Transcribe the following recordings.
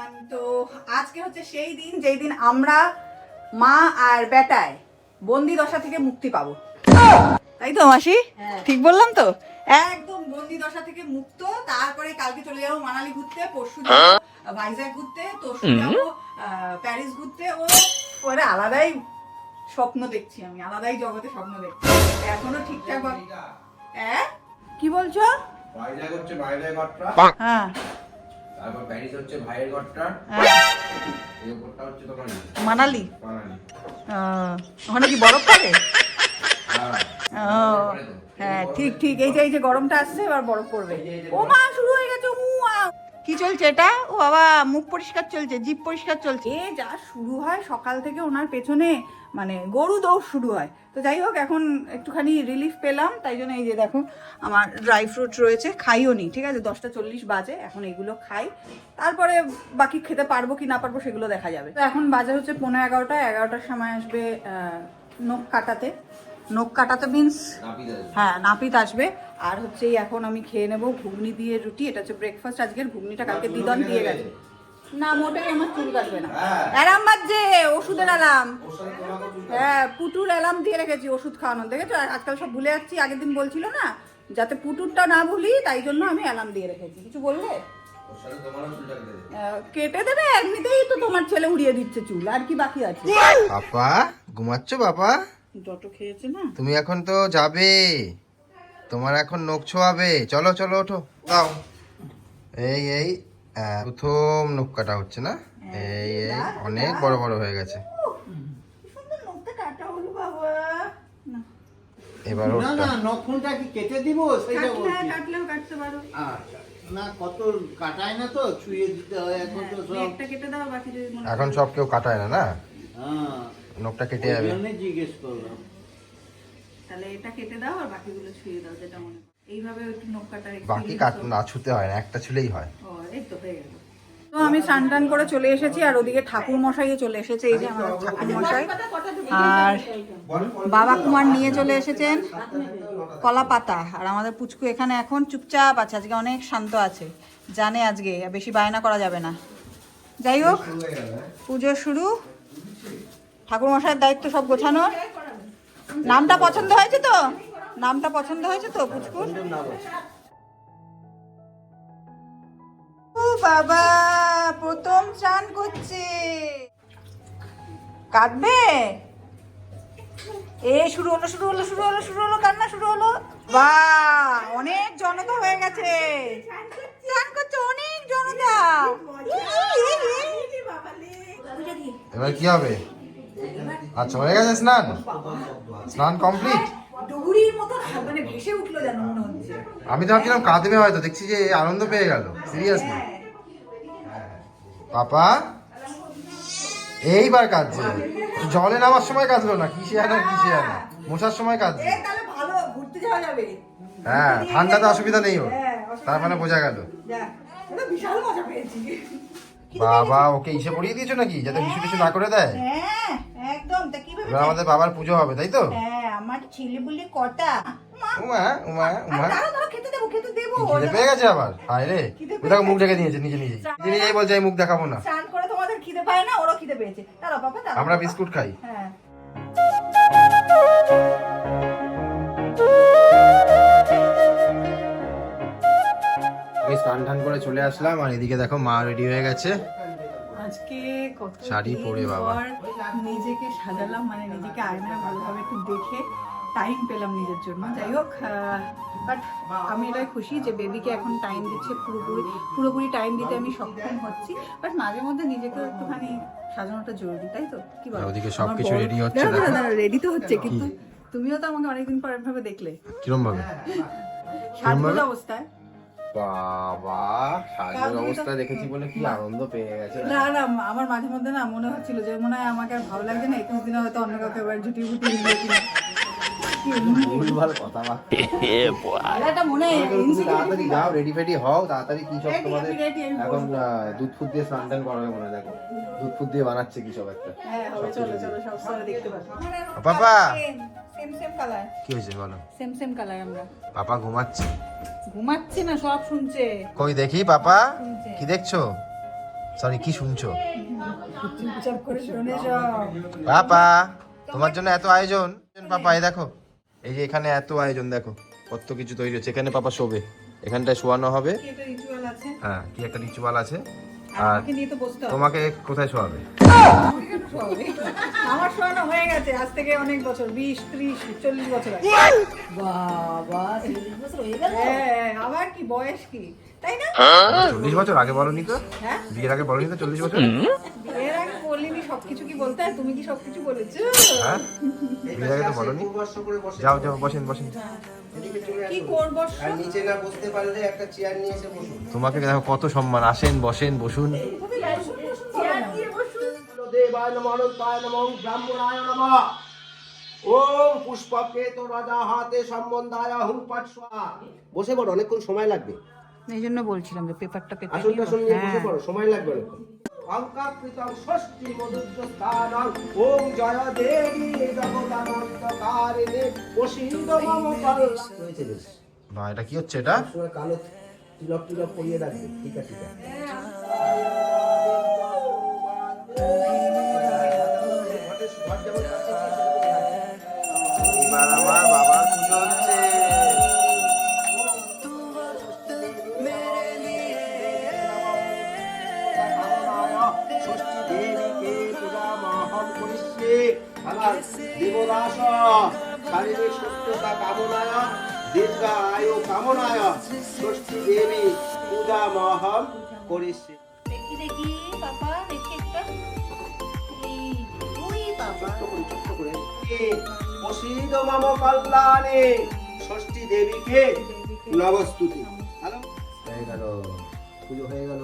Everyone তো আজকে হচ্ছে সেই দিন যেই দিন আমরা মা আর বেটায় বন্দি দশা থেকে মুক্তি পাবো। তাই তো মাসি? ঠিক বললাম তো? একদম বন্দি দশা থেকে মুক্ত। তারপরে কালকে চলে যাব মানালি ঘুরতে পরশু যাব ভাইজাগ ঘুরতে তরশু যাব প্যারিস ঘুরতে। ও পরে আলাদাই স্বপ্ন দেখছি আমি আলাদাই জগতে স্বপ্ন দেখছি। এখনও ঠিকঠাক হ্যাঁ? কি বলছো? ভাইজাগ হচ্ছে ভাইয়ের হ্যাঁ। তারপর প্যারিস হচ্ছে ভাইয়ের ঘরটা। হ্যাঁ। এই ঘরটা হচ্ছে তোমার মানালি? মানালি। ওখানে কি বরফ পড়ে হ্যাঁ। হ্যাঁ ঠিক ঠিক। এই যে এই যে গরমটা আসছে এবার বরফ পড়বে। ও মা শুরু। কি চলছে এটা? ও বাবা, মুখ পরিষ্কার চলছে, জিভ পরিষ্কার চলছে। এ যা শুরু হয় সকাল থেকে ওনার পেছনে মানে গরু দৌড় শুরু হয়। তো যাই হোক, এখন একটুখানি রিলিফ পেলাম, তাই জন্য এই যে দেখো, আমার ড্রাই ফ্রুট রয়েছে, খাইও নি, ঠিক আছে? দশটা চল্লিশ বাজে, এখন এগুলো খাই। তারপরে বাকি খেতে পারব কি না পারব সেগুলো দেখা যাবে। তো এখন বাজে হচ্ছে পনেরো এগারোটা, এগারোটার সময় আসবে নখ কাটাতে। নখ কাটাতে মিন্স হ্যাঁ নাপিত আসবে। আর হচ্ছে এই এখন আমি খেয়ে নেব ঘুগনি দিয়ে রুটি এটা হচ্ছে ব্রেকফাস্ট আজকের ঘুগনিটা কালকে দিদন দিয়ে গেছে। না মোটেই আমার চুল কাটবে না। হ্যাঁ। অ্যালার্ম বাজছে ওষুধের অ্যালার্ম। হ্যাঁ পুটুর অ্যালার্ম দিয়ে রেখেছি ওষুধ খাওয়ানোর। দেখেছ? আর আজকাল সব ভুলে যাচ্ছি আগের দিন বলছিল না যাতে পুটুরটা না ভুলি তাই জন্য আমি অ্যালার্ম দিয়ে রেখেছি। কিছু বললে? কেটে দেবে এমনিতেই তো তোমার ছেলে উড়িয়ে দিচ্ছে চুল আর কি বাকি আছে? পাপা ঘুমাচ্ছ বাবা? খেয়েছে না? তুমি এখন তো যাবে। তোমার এখন নখ ছোঁয়াবে। চলো চলো ওঠো। দাও। এই এই প্রথম নখ কাটা হচ্ছে না? এই এই অনেক বড় বড় হয়ে গেছে। কি সুন্দর নখটা কাটা হলো বাবা। না। এবার না না নখুনটা কি কেটে দিব? সেটা কাটলে বলছি। কাটলেও কাটতে পারো। আচ্ছা না কত কাটায় না তো? ছুঁয়ে দিতে হয় এখন তো সব। একটা কেটে দাও বাকি এখন সব কেউ কাটায় না না? হ্যাঁ। নখটা কেটে যাবে। জন্যই জিজ্ঞেস করলাম। তাহলে এটা কেটে দাও আর বাকিগুলো ছুঁয়ে দাও যেটা মনে এইভাবে একটু নখ বাকি কাট না ছুতে হয় না একটা ছুলেই হয়। ও, এই তো হয়ে গেল। তো আমি স্নান টান করে চলে এসেছি আর ওদিকে ঠাকুর মশাইও চলে এসেছে এই যে আমার ঠাকুর মশাই আর বাবা কুমার নিয়ে চলে এসেছেন কলা পাতা। আর আমাদের পুচকু এখানে এখন চুপচাপ আছে আজকে অনেক শান্ত আছে জানে আজকে বেশি বায়না করা যাবে না। যাই হোক পুজো শুরু। ঠাকুর মশাইয়ের দায়িত্ব সব গোছানোর? নামটা পছন্দ হয়েছে তো? নামটা পছন্দ হয়েছে তো, পুচকুর? বাবা, প্রথম স্নান করছে। কাঁদবে? এ, শুরু হলো শুরু হলো শুরু হলো শুরু হলো, কান্না শুরু হলো। বা, অনেক জনতা হয়ে গেছে। স্নান করছে অনেক জনতা। এবার কি হবে? আচ্ছা হয়ে গেছে স্নান? স্নান কমপ্লিট? মানে ভেসে উঠল যেন মনে হচ্ছে। আমি তো ভাবছিলাম কাঁদবে হয়তো দেখছি যে আনন্দ পেয়ে গেল। সিরিয়াসলি পাপা এইবার কাঁদছে। জলে নামার সময় কাঁদলো না? কিসে আনা কিসে আনা মোছার সময় কাঁদছে। হ্যাঁ ঠান্ডাতে অসুবিধা নেই ওর। হ্যাঁ, তার মানে বোঝা গেল। বিশাল মজা পেয়েছি। বাবা ওকে ইসে পড়িয়ে দিয়েছ নাকি যাতে কিছু টিছু না করে দেয়? হ্যাঁ একদম। তা কি এবার আমাদের বাবার পুজো হবে তাই তো? হ্যাঁ আমার ছেলে বলে কটা? উমা উমা উমা দাঁড়াও, দাঁড়াও, খেতে দেবো খেতে দেবো। পেয়ে গেছে আবার? হায় রে ও দেখো মুখ ঢেকে নিয়েছে নিজে নিজে। নিজে নিজেই বলছে মুখ দেখাবো না। স্নান করে তোমাদের খিদে পায় না ওরও খিদে পেয়েছে। দাঁড়াও বাবা দাঁড়াও আমরা বিস্কুট খাই। হ্যাঁ। আমি স্নান টান করে চলে আসলাম আর এদিকে দেখো মা রেডি হয়ে গেছে। আজকে কত শাড়ি পরে বাবা। নিজেকে সাজালাম মানে নিজেকে আয়নায় ভালোভাবে একটু দেখে টাইম পেলাম নিজের জন্য। যাই হোক বাট আমি এটাই খুশি যে বেবিকে এখন টাইম দিচ্ছে পুরোপুরি পুরোপুরি টাইম দিতে আমি সক্ষম হচ্ছি। বাট মাঝে মধ্যে নিজেকে একটুখানি সাজানোটা জরুরি তাই তো? কি বলো? ওদিকে সবকিছু ready হচ্ছে দেখো। রেডি তো হচ্ছে কিন্তু তুমিও তো আমাকে অনেকদিন পর এভাবে দেখলে। কিরম ভাবে অবস্থায়। বাবা সাজের অবস্থা দেখেছি বলে কি আনন্দ পেয়ে গেছে। না না আমার মাঝে মধ্যে না মনে হচ্ছিল যে মনে হয় আমাকে আর ভালো লাগছে না একুশ দিনে হয়তো অন্য কাউকে এবার জুটি ফুটি নিয়ে তাড়াতাড়ি যাও রেডি ফেডি হও তাড়াতাড়ি কি সব তোমাদের এখন দুধ ফুট দিয়ে স্নান টান করা হবে মনে দেখো। দুধ ফুট দিয়ে বানাচ্ছে কি সব একটা। হ্যাঁ হবে চলো চলো সব সময় দেখতে পাচ্ছি পাপা! সেম সেম কি হয়েছে বলো? সেম সেম কালার আমরা। পাপা ঘুমাচ্ছে। ঘুমাচ্ছে না সব শুনছে। কই দেখি পাপা। কি দেখছ? সরি কি শুনছো? পাপা তোমার জন্য এত আয়োজন। পাপা এই দেখো। এই যে এখানে এত আয়োজন দেখো কত কিছু তৈরি হচ্ছে। এখানে পাপা শোবে এখানটায় শোয়ানো হবে। হ্যাঁ কি একটা রিচুয়াল আছে। আর তোমাকে কোথায় শোয়াবে? কেন শোয়াবে? আমার শোয়ানো হয়ে গেছে আজ থেকে অনেক বছর বিশ ত্রিশ চল্লিশ বছর আগে। বাবা চল্লিশ বছর হয়ে গেল? হ্যাঁ আমার কি বয়স কি? তাই না? চল্লিশ বছর আগে বলনি তো? হ্যাঁ? বিয়ের আগে বলনি তো চল্লিশ বছর? বিয়ের আগে বলিনি সবকিছু কি বলতে হয়? তুমি কি সবকিছু বলেছ? হ্যাঁ? বিয়ের আগে তো বলনি? যাও যাও বসেন বসেন। কি করব আর নিচে না বসতে পারলে একটা চেয়ার নিয়ে এসে বসুন। তোমাকে দেখো কত সম্মান আসেন বসেন বসুন। দেবায় নমঃ অনন্তায় নমঃ ব্রাহ্মণায় নমঃ। ওম পুষ্পকে তো রাজা হাতে সম্বন্ধায় হুম পাঠ বসে পড়ো অনেকক্ষণ সময় লাগবে। এই জন্য বলছিলাম যে পেপারটা পেতে আসল টাসল নিয়ে বসে। হ্যাঁ। পড়ো সময় লাগবে অনেকক্ষণ। অঙ্কাকৃতং ষষ্ঠী মধুস্থানং ওম জয় দেবী জগদানন্দকারিণী প্রসীদ মম কল্যাণ হয়েছে বেশ। বা এটা কি হচ্ছে এটা? কালো তিলক তিলক পরিয়ে রাখবে। ঠিক আছে শারীরিক সুস্থতা কামনায় দীর্ঘায়ু কামনায় ষষ্ঠী দেবী পূজামহং করিষ্যে দেখি দেখি বাবা দেখি একটা। ওই বাবা। ছোট্ট করে প্রসিদ্ধ মম কল্যাণে ষষ্ঠী দেবীকে নবস্তুতি। হ্যালো? হয়ে গেল। পুজো হয়ে গেল।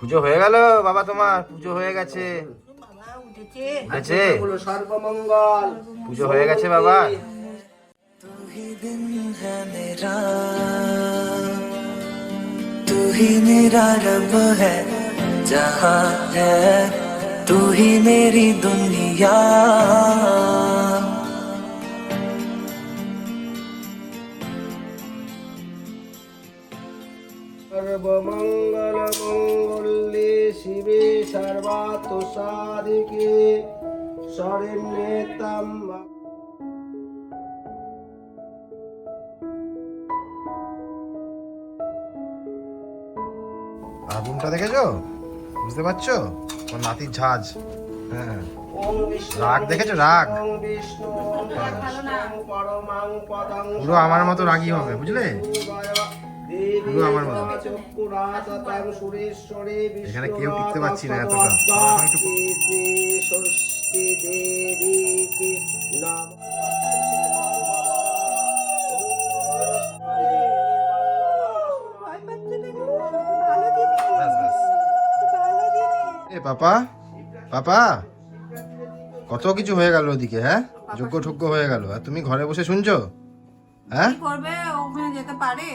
পুজো হয়ে গেল বাবা তোমার। পুজো হয়ে গেছে। বাবা উঠেছে উঠেছে হলো সর্বমঙ্গল পুজো হয়ে গেছে বাবা तू ही मेरा रब है जहाँ है तू ही मेरी दुनिया সর্বমঙ্গল মঙ্গলে শিবে সর্বাত সাধিকে শরণ্যে তাম্বা আগুনটা দেখেছ বুঝতে পারছ ওর নাতির ঝাঁজ হ্যাঁ রাগ দেখেছ? রাগ? পুরো আমার মতো রাগী হবে, বুঝলে? পুরো আমার মতো। এখানে কেউ টিকতে পারছি না এতটা। এ পাপা পাপা কত কিছু হয়ে গেল ওদিকে হ্যাঁ? যোগ্য ঠোগ্য হয়ে গেল। আর তুমি ঘরে বসে শুনছো? হ্যাঁ? করবে? ওখানে যেতে পারে।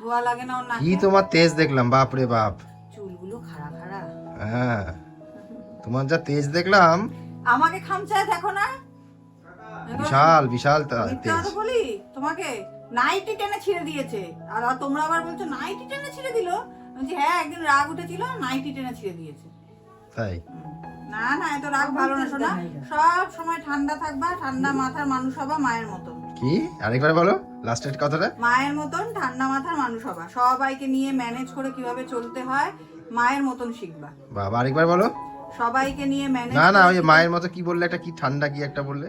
ধোয়া লাগে না ওর নাকে? কি তোমার তেজ দেখলাম বাপ রে বাপ। চুলগুলো খাড়া খাড়া। হ্যাঁ তোমার যা তেজ দেখলাম। আমাকে খামচায় দেখো না। বিশাল বিশাল তা- তেজ। বলি? তোমাকে নাইটি টেনে ছিঁড়ে দিয়েছে। আর আর তোমরা আবার বলছো নাইটি টেনে ছিঁড়ে দিল? বলছি, হ্যাঁ একদিন রাগ উঠেছিল নাইটি টেনে ছিঁড়ে দিয়েছে। তাই? না না এত রাগ ভালো না শোনা। সব সময় ঠান্ডা থাকবা ঠান্ডা মাথার মানুষ হবা মায়ের মতন। কি? আরেকবার বলো লাস্টের কথাটা। মায়ের মতন ঠান্ডা মাথার মানুষ হবা। সবাইকে নিয়ে ম্যানেজ করে কীভাবে চলতে হয় মায়ের মতন শিখবা। বাবা আরেকবার বলো। সবাইকে নিয়ে ম্যানেজ না না ওই মায়ের মতো কি বললে একটা কি ঠান্ডা কি একটা বললে?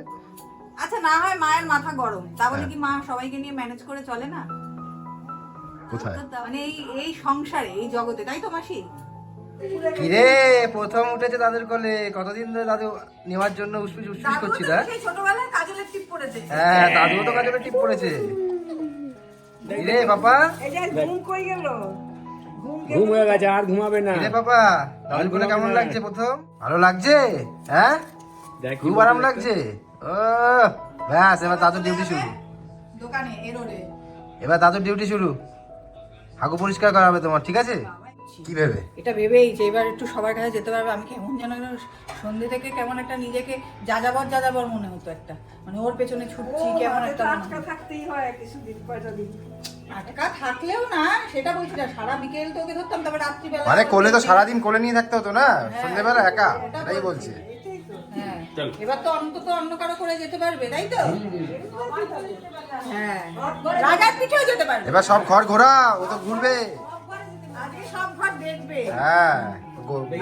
আচ্ছা না হয় মায়ের মাথা গরম। তা বলে হ্যাঁ। কি মা সবাইকে নিয়ে ম্যানেজ করে চলে না? কোথায়? মানে এই এই সংসারে এই জগতে তাই তো মাসি? কিরে প্রথম উঠেছে দাদুর কোলে। কতদিন ধরে দাদু নেওয়ার জন্য উসপিস উসপিস করছিল কাজলের হ্যাঁ দাদু তো কাজে টিপ পড়েছে। কিরে যে ঘুম কই গেল? ঘুম ঘুম হয়ে গেছে আর ঘুমাবে না। কিরে পাপা দাদুর কোলে কেমন লাগছে প্রথম? ভালো লাগছে? হ্যাঁ? খুব আরাম লাগছে? ও ব্যাস এবার দাদুর ডিউটি শুরু। দোকানে এবার দাদুর ডিউটি শুরু। হাগু পরিষ্কার করা হবে তোমার ঠিক আছে? কি ভেবে এটা ভেবেই যে এবার একটু সবার কাছে যেতে পারবে। আমি কেমন যেন যেন সন্ধে থেকে কেমন একটা নিজেকে যাযাবর যাযাবর মনে হতো একটা। মানে ওর পেছনে ছুটছি কেমন একটা মনে হতো। থাকতেই হয় কিছুদিন কয়টা দিন আটকা থাকলেও না সেটা বলছি না। সারা বিকেল তো ওকে ধরতাম তারপর রাত্রিবেলা মানে কোলে তো সারাদিন কোলে নিয়ে থাকতে হতো না? হ্যাঁ, সন্ধ্যেবেলা একা? এটাই বলছি। হ্যাঁ। এবার তো অন্তত অন্য কারও করে যেতে পারবে তাই তো? হ্যাঁ। রাজার পিঠেও যেতে পারবে। এবার সব ঘর ঘোরা ও তো ঘুরবে আজকে সব ঘর দেখবে হ্যাঁ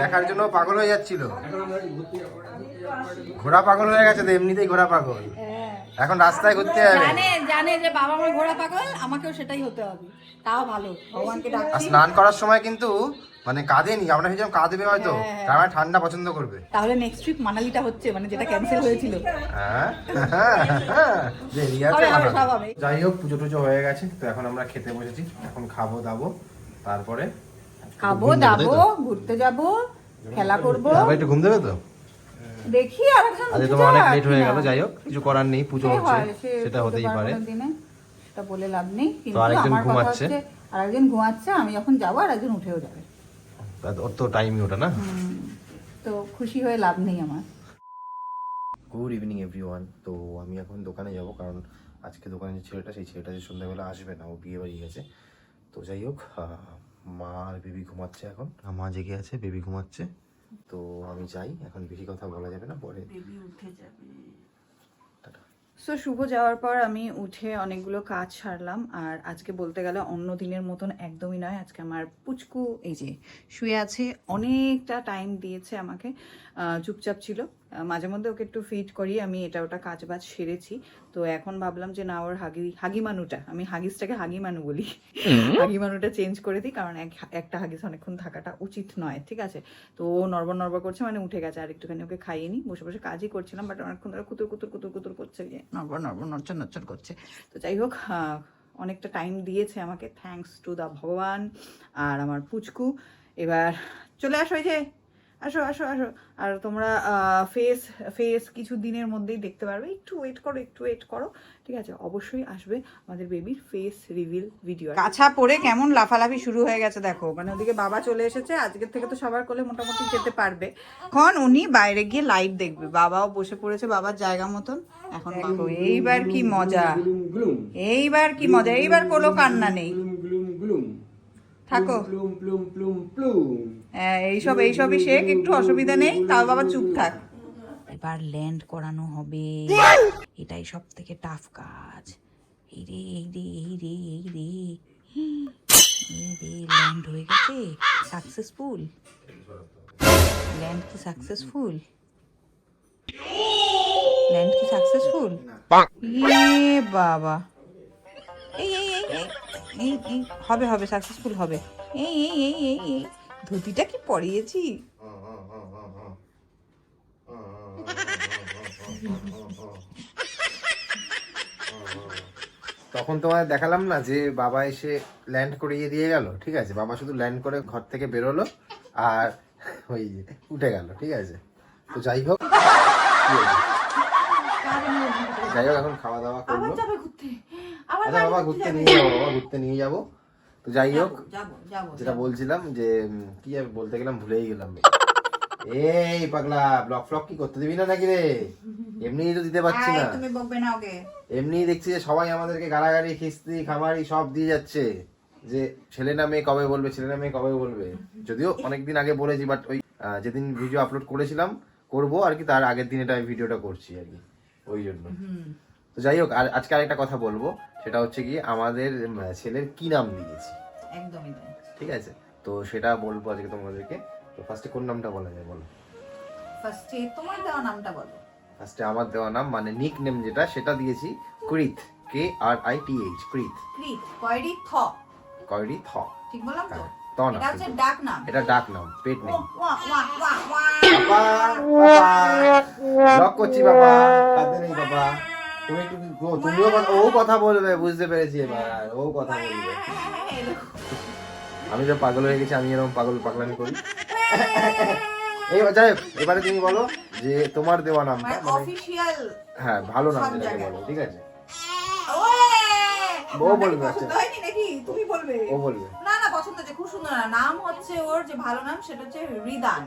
দেখার জন্য পাগল হয়ে যাচ্ছিল। ঘোড়া পাগল হয়ে গেছে তো এমনিতেই ঘোড়া পাগল। এখন রাস্তায় ঘুরতে যাবে। জানে জানে যে বাবা আমার ঘোড়া পাগল আমাকেও সেটাই হতে হবে। তাও ভালো ভগবানকে আর স্নান করার সময় কিন্তু মানে কাঁদেনি আমরা ভেবেছিলাম কাঁদবে হয়তো হ্যাঁ, তার মানে ঠান্ডা পছন্দ করবে। তাহলে নেক্সট ট্রিপ মানালিটা হচ্ছে মানে যেটা ক্যান্সেল হয়েছিল। হ্যাঁ। যাই হোক পুজো টুজো হয়ে গেছে তো এখন আমরা খেতে বসেছি এখন খাব দাবো তারপরে খাব দেবে, ঘুরতে যাব খেলা করব। আবার একটু ঘুম দেবে তো? দেখি আর আজকে তোমার অনেক লেট হয়ে গেল যাই হোক কিছু করার নেই পুজো হচ্ছে সেটা হতেই পারে। সেটা বলে লাভ নেই কিন্তু আরেকজন আমার কথা। হচ্ছে আরেকজন ঘুমাচ্ছে আমি যখন যাব আর একজন উঠেও যাবে। ওর তো টাইমই ওটা না। হুম, তো খুশি হয়ে লাভ নেই আমার। গুড ইভিনিং এভরিওয়ান তো আমি এখন দোকানে যাব কারণ আজকে দোকানে যে ছেলেটা সেই ছেলেটা যে সন্ধ্যাবেলা আসবে না ও বিয়ে বাড়ি গেছে। তো যাই হোক মা আর বেবি ঘুমাচ্ছে এখন। মা জেগে আছে বেবি ঘুমাচ্ছে। তো আমি যাই এখন বেশি কথা বলা যাবে না পরে সো শুভ যাওয়ার পর আমি উঠে অনেকগুলো কাজ সারলাম আর আজকে বলতে গেলে অন্য দিনের মতন একদমই নয়। আজকে আমার পুচকু এই যে শুয়ে আছে অনেকটা টাইম দিয়েছে আমাকে চুপচাপ ছিল। মাঝে মধ্যে ওকে একটু ফিট করি আমি এটা ওটা কাজ বাজ সেরেছি। তো এখন ভাবলাম যে না ওর হাগি হাগি মানুটা আমি হাগিসটাকে হাগি মানু বলি। হাগি মানুটা চেঞ্জ করে দিই কারণ এক একটা হাগিস অনেকক্ষণ থাকাটা উচিত নয় ঠিক আছে? তো ও নড়বড় নড়বড় করছে মানে উঠে গেছে আর একটুখানি ওকে খাইয়ে নি বসে বসে কাজই করছিলাম বাট অনেকক্ষণ ধরে কুতুর কুতুর কুতুর কুতুর করছে যে নড়বড় নড়বড় নড়চড় নড়চড় করছে। তো যাই হোক অনেকটা টাইম দিয়েছে আমাকে থ্যাঙ্কস টু দ্য ভগবান আর আমার পুচকু। এবার চলে আসো এই যে আসো আসো আসো। আর তোমরা ফেস ফেস কিছু দিনের মধ্যেই দেখতে পারবে। একটু ওয়েট করো, একটু ওয়েট করো। ঠিক আছে? অবশ্যই আসবে আমাদের বেবির ফেস রিভিল ভিডিও কাছা পরে কেমন লাফালাফি শুরু হয়ে গেছে, দেখো। মানে ওদিকে বাবা চলে এসেছে, আজকের থেকে তো সবার কোলে মোটামুটি যেতে পারবে। এখন উনি বাইরে গিয়ে লাইভ দেখবে। বাবাও বসে পড়েছে বাবার জায়গা মতন। এখন এইবার কি মজা? এইবার কি মজা? এইবার কোনো কান্না নেই। থাকো। প্লুম প্লুম প্লুম প্লুম হ্যাঁ, এইসব এইসবই শেখ একটু অসুবিধা নেই তাও বাবা চুপ থাক। এবার ল্যান্ড করানো হবে। এটাই সব থেকে টাফ কাজ। এই রে এই রে এই রে এই রে। এই রে ল্যান্ড হয়ে গেছে। সাকসেসফুল ল্যান্ড কি সাকসেসফুল ল্যান্ড কি সাকসেসফুল এ বাবা। এই এই এই এই এই এই হবে হবে সাকসেসফুল হবে। এই এই এই এই এই ধুতিটা কি পরিয়েছি? তখন তোমায় দেখালাম না যে বাবা এসে ল্যান্ড করিয়ে দিয়ে গেল ঠিক আছে? বাবা শুধু ল্যান্ড করে ঘর থেকে বেরোলো আর ওই যে উঠে গেল ঠিক আছে? তো যাই হোক যাই হোক এখন খাওয়া দাওয়া করব যাবে ঘুরতে আবার আচ্ছা বাবা ঘুরতে নিয়ে যাব। বাবা ঘুরতে নিয়ে যাব। তো যাই হোক যেটা বলছিলাম যে কি বলতে গেলাম ভুলেই গেলাম এই পাগলা ব্লক ফ্লক কি করতে দিবি না নাকি রে? এমনিই তো দিতে পারছি না। তুমি বকবে না ওকে। এমনি দেখছি যে সবাই আমাদেরকে গালাগালি খিস্তি খামারি সব দিয়ে যাচ্ছে। যে ছেলে না মেয়ে কবে বলবে ছেলে না মেয়ে কবে বলবে? যদিও অনেকদিন আগে বলেছি বাট ওই যেদিন ভিডিও আপলোড করেছিলাম করব আর কি তার আগের দিন এটা আমি ভিডিওটা করছি আর কি ওই জন্য। তো যাই হোক আর আজকে আরেকটা কথা বলব। সেটা হচ্ছে কি আমাদের ছেলের কি নাম দিয়েছি। একদমই তাই। ঠিক আছে? তো সেটা বলব আজকে তোমাদেরকে। তো ফার্স্টে কোন নামটা বলা যায় বলো? ফার্স্টে তোমার দেওয়া নামটা বলো। ফার্স্টে আমার দেওয়া নাম মানে নিক নেম যেটা সেটা দিয়েছি কৃত কে আর আই টি এইচ কৃত। ক্রিত কয়রি থ। কয়রি থ। ঠিক বললাম তো? হ্যাঁ, এটা হচ্ছে ডাক নাম। এটা ডাক নাম পেট নেম বাবা বাবা। লক করছি বাবা নেই বাবা। তুমি তুমিও ও কথা বলবে বুঝতে পেরেছি এবার ও কথা বলবে। আমি তো পাগল হয়ে গেছি আমি এরকম পাগল পাগলামি করি। এই যাই এবারে তুমি বলো যে তোমার দেওয়া নামটা মানে মানে হ্যাঁ ভালো নাম যেটাকে বলো ঠিক আছে? ও বলবে, আচ্ছা। তুমি বলবে। ও বলবে। না না পছন্দ হচ্ছে খুব সুন্দর। নাম হচ্ছে ওর যে ভালো নাম সেটা হচ্ছে রিদান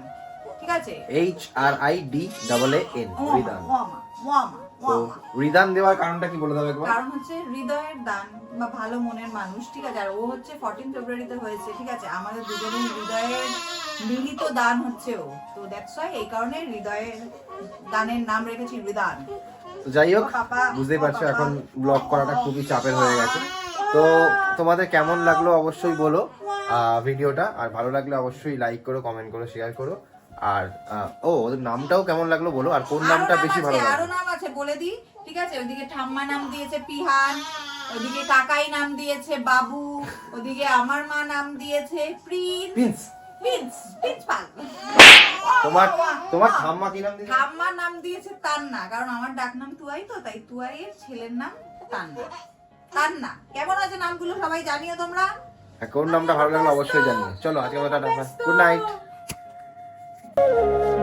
ঠিক আছে? H R I D double A N Hridaan ওয়ামা ওয়ামা তো রিদান দেওয়ার কারণটা কি বলে দেবে একবার? কারণ হচ্ছে হৃদয়ের দান বা ভালো মনের মানুষ ঠিক আছে? আর ও হচ্ছে ফোরটিন ফেব্রুয়ারিতে হয়েছে ঠিক আছে? আমাদের দুজনের হৃদয়ের মিলিত দান হচ্ছে ও। তো দ্যাটস ওয়াই এই কারণে হৃদয়ের দানের নাম রেখেছি হৃদান। তো যাই হোক বুঝতেই পারছ এখন ব্লগ করাটা খুবই চাপের হয়ে গেছে। তো তোমাদের কেমন লাগল অবশ্যই বলো ভিডিওটা। আর ভালো লাগলে অবশ্যই লাইক করো কমেন্ট করো শেয়ার করো। আর ও ওদের নামটাও কেমন লাগল বলো? আর কোন নামটা বেশি ভালো আরও নাম আছে বলে দি ঠিক আছে? ওদিকে ঠাম্মা নাম দিয়েছে পিহান ওদিকে কাকাই নাম দিয়েছে বাবু ওদিকে আমার মা নাম দিয়েছে Prince. Prince? Prince Prince Pal. তোমার তোমার ঠাম্মা কি নাম দিয়েছে? ঠাম্মার নাম দিয়েছে তান্না কারণ আমার ডাক নাম তুয়াই তো তাই তুয়াইয়ের ছেলের নাম তান্না। তান্না কেমন আছে নামগুলো সবাই জানিও তোমরা? হ্যাঁ, কোন নামটা ভালো লাগল অবশ্যই জানিও। চলো আজকে টাটা। Good night. Bye.